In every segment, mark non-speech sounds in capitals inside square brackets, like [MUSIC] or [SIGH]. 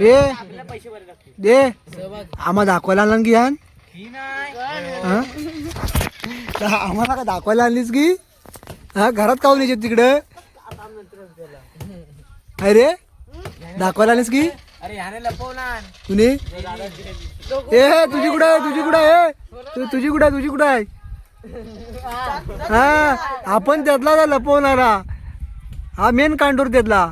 ए दे. आम्हाला दाखवायला आणला की यान? हा? आम्हाला का दाखवायला आणलीस की हा घरात काऊन यायचे तिकडं? अरे दाखवायला आणलीस की कुणी? ए तुझी कुठं आहे? तुझी कुठं आहे? तू तुझी कुठं आहे? तुझी कुठं आहे? हा आपण त्यातला ना लपवणारा. हा मेन कांडोर त्यातला.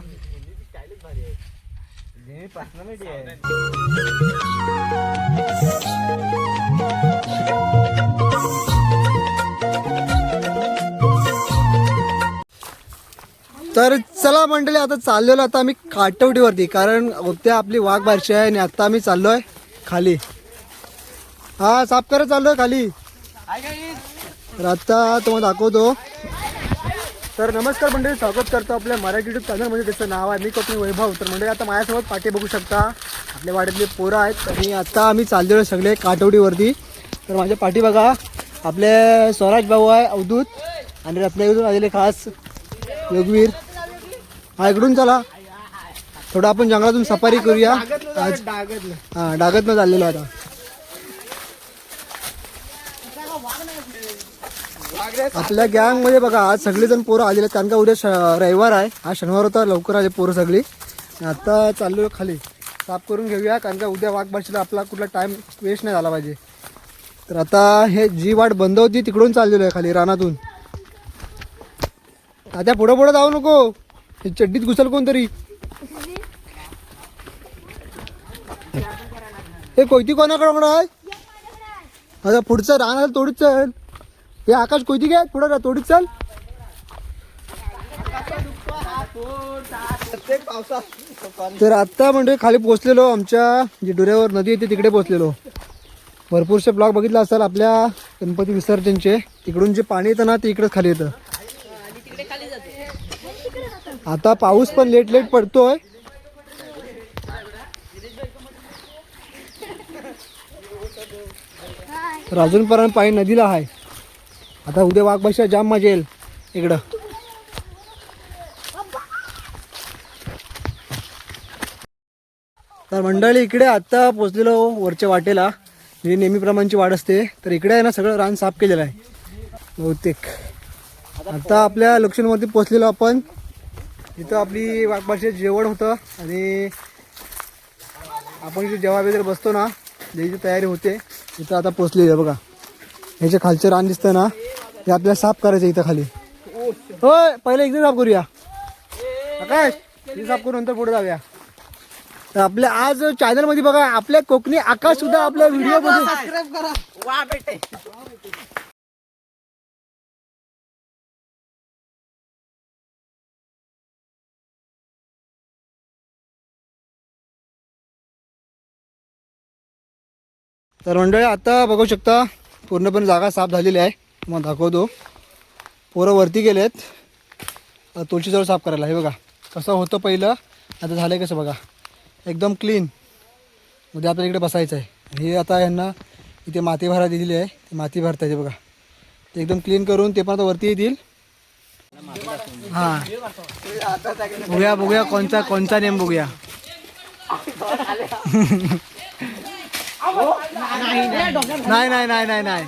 तर चला मंडळी आता चाललेलो आता आम्ही काटवटीवरती कारण होत्या आपली वाघ बारशी आहे आणि आता आम्ही चाललोय खाली. हा साफ करत चाललोय खाली. तर आता तुम्हाला दाखवतो. तर नमस्कार मंडळी स्वागत करतो आपल्या मराठी युट्यूब चॅनलमध्ये त्याचं नाव आहे मी कोकणी वैभव. तर मंडळी आता माझ्यासोबत पाठी बघू शकता आपल्या वाड्यातले पोरं आहेत. आणि आता आम्ही चाललेलो सगळे काटवडीवरती. तर माझ्या पाठी बघा आपले स्वराज भाऊ आहे अवधूत आणि रत्नागिरीतून आलेले खास योगवीर. हा इकडून चला. थोडं आपण जंगलातून सफारी करूया. आज हां डागतनं चाललेलो आता. आपल्या गँगमध्ये बघा आज सगळेजण पोरं आलेले आहेत. कारण का उद्या श- रविवार आहे. आज शनिवार होता लवकर आले पोरं सगळी. आता चाललो खाली. साफ करून घेऊया कारण का उद्या वाघबाशीला आपला कुठला टाइम वेस्ट नाही झाला पाहिजे. तर आता हे जी वाट बंद होती तिकडून चाललेलो आहे खाली रानातून. आता पुढं पुढं जाऊ नको. हे चड्डीत घुसल कोणतरी. हे कोयती कोणाकडं आहे? आता पुढचं रान तोडीत चल. हे आकाश कोयती घ्या पुढं का तोडीत चल. तर आत्ता म्हणजे खाली पोहोचलेलो आमच्या जे डोऱ्यावर नदी येते तिकडे पोचलेलो भरपूरसे ब्लॉग बघितला असाल आपल्या गणपती विसर्जनचे. तिकडून जे पाणी येतं ना ते इकडेच खाली येतं. आता पाऊस पण लेट लेट पडतोय. तर अजूनपर्यंत पाणी नदीला आहे. आता उद्या वाघबाशा जाम मजा येईल. इकडं. तर मंडळी इकडे आत्ता पोचलेलो वरच्या वाटेला. जी नेहमीप्रमाणची वाढ असते. तर इकडे आहे ना सगळं रान साफ केलेलं आहे. बहुतेक. आता आपल्या लोकेशनवरती पोचलेलो आपण. इथं आपली वाघबाशी जेवण होतं. आणि आपण इथे जेव्हा वगैरे बसतो ना ज्याची तयारी होते इथं आता पोचलेली आहे बघा. ह्याच्या खालचं रान दिसतं ना. ते आपल्याला साफ करायचं इथं खाली. होय पहिले इकडे साफ करूया. आकाश हे साफ करून नंतर पुढे जाऊया. तर आपल्या आज चॅनलमध्ये बघा आपल्या कोकणी आकाश सुद्धा आपल्या व्हिडिओमध्ये तर मंडळी आता बघू शकता पूर्णपणे जागा साफ झालेली आहे. मग दाखवतो. पोरं वरती गेलेत. आहेत तुळशीजवळ साफ करायला. हे बघा कसं होतं पहिलं आता झालं आहे कसं बघा. एकदम क्लीन उद्या आपल्याला इकडे बसायचं आहे. हे आता यांना इथे माती भरा दिलेली आहे. ते माती भरतायचे बघा. ते एकदम क्लीन करून ते पण आता वरती येतील. हां. बघूया बघूया कोणचा कोणचा नेम बघूया. [LAUGHS] नाही नाही नाही नाही नाही.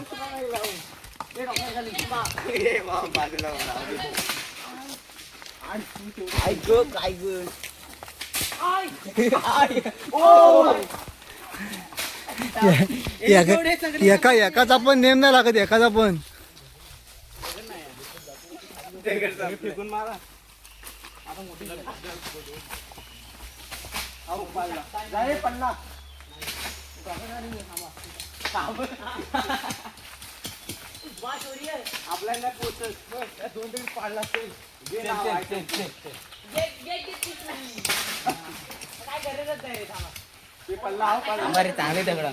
ऐक काय ग एका एका एकाचा पण नेम नाही लागत एकाचा पण. [LAUGHS] [LAUGHS] आपल्याला पोचत दोन तरी पाडला असेल. जे नाव आहे ते. ते पडला हा पडला. चांगले दगड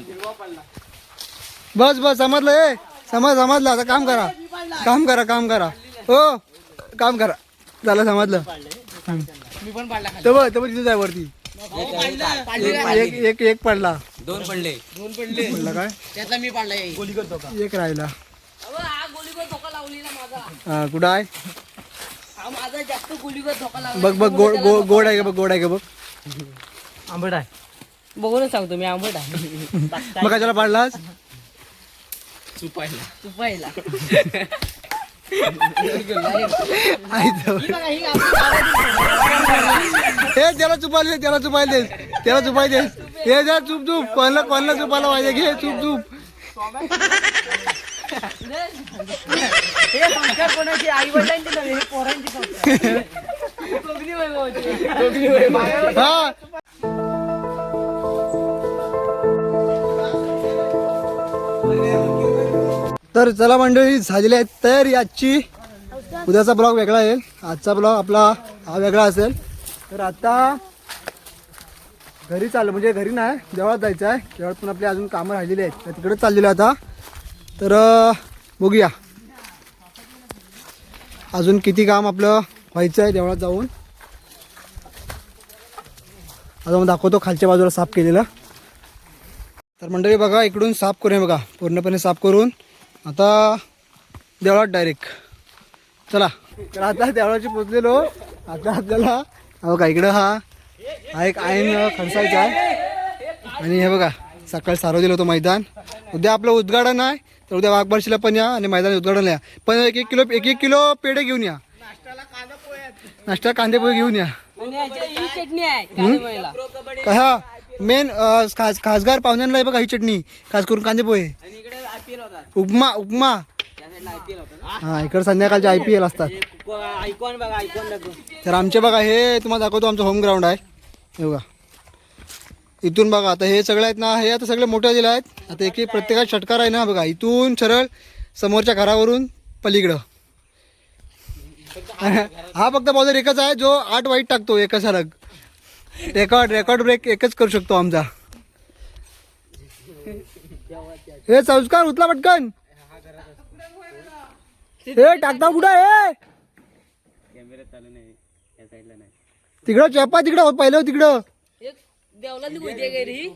बस बस समजलं ए? समज समजलं आता काम करा. काम करा काम करा. हो काम करा. झालं समजलं. मी पण पाडला बघ बघ तिथं जाय वरती. एक एक एक पडला. दोन पडले. दोन पडले. पडला काय? त्यातला मी पाडला गोली करतो का? एक राहिला हा गोलीवर धोका लावली ना माझा हा कुठं आहे? बघ बघ गोड गो- गोड आहे का बघ गोड आहे का बघ? आंबट आहे. बघूनच सांगतो मी आंबट आहे. [LAUGHS] मग कशाला पाडलास चुपायला. चुपायला. हे त्याला चुपायला दे त्याला चुपायला देस त्याला चुपाय देस हे द्या चुप चुप. कोणाला कोणाला चुपायला पाहिजे? घे चुप चुप. [LAUGHS] [LAUGHS] हे संस्कार आई नव्हे हे संस्कार कोकणी हा. तर चला मंडळी झालेली आहे तयारी आजची. उद्याचा ब्लॉग वेगळा येईल. आजचा ब्लॉग आपला हा वेगळा असेल. तर आता घरी चाललो म्हणजे घरी नाही देवळात जायचं आहे. देवळात पण आपली अजून कामं राहिलेली आहेत. तर तिकडे चाललेलं आता. तर बघूया. अजून किती काम आपलं व्हायचं आहे देवळात जाऊन? आता मग दाखवतो खालच्या बाजूला साफ केलेलं. तर मंडळी बघा इकडून साफ करूया बघा पूर्णपणे साफ करून. आता देवळात डायरेक्ट चला. तर आता देवळाची पोचलेलो आता आपल्याला हा बघा इकडं हा हा एक आईन खणसायचा आहे. आणि हे बघा सकाळी सारवलेलं होतं मैदान. उद्या आपलं उद्घाटन आहे. तर उद्या वाघबारशीला पण या आणि मैदान उद्घाटन या. पण एक एक किलो एक एक किलो पेढे घेऊन या. नाश्ता कांदे पोहे घेऊन या. याच्यात ही. का हा मेन खास खासगार पाहुण्यांना बघा ही चटणी खास करून कांदे पोहे. उपमा उपमा. हा इकडे संध्याकाळचे आय पी एल असतात. तर आमचे बघा हे तुम्हाला दाखवतो आमचं होम ग्राउंड आहे. हे बघा. इथून बघा आता हे सगळे आहेत ना हे आता सगळे मोठ्या जिल्हा आहेत. आता एक प्रत्येकात षटकार आहे ना बघा इथून सरळ समोरच्या घरावरून पलीकडं. हा फक्त बॉलर एकच आहे जो आठ वाईट टाकतो एका सलग रेकॉर्ड रेकॉर्ड ब्रेक एकच करू शकतो आमचा. हे संस्कार उतला पटकन. हे टाकता कुठं हे तिकडं चेपा तिकडं हो, पहिलं तिकडं. एक देवला घरी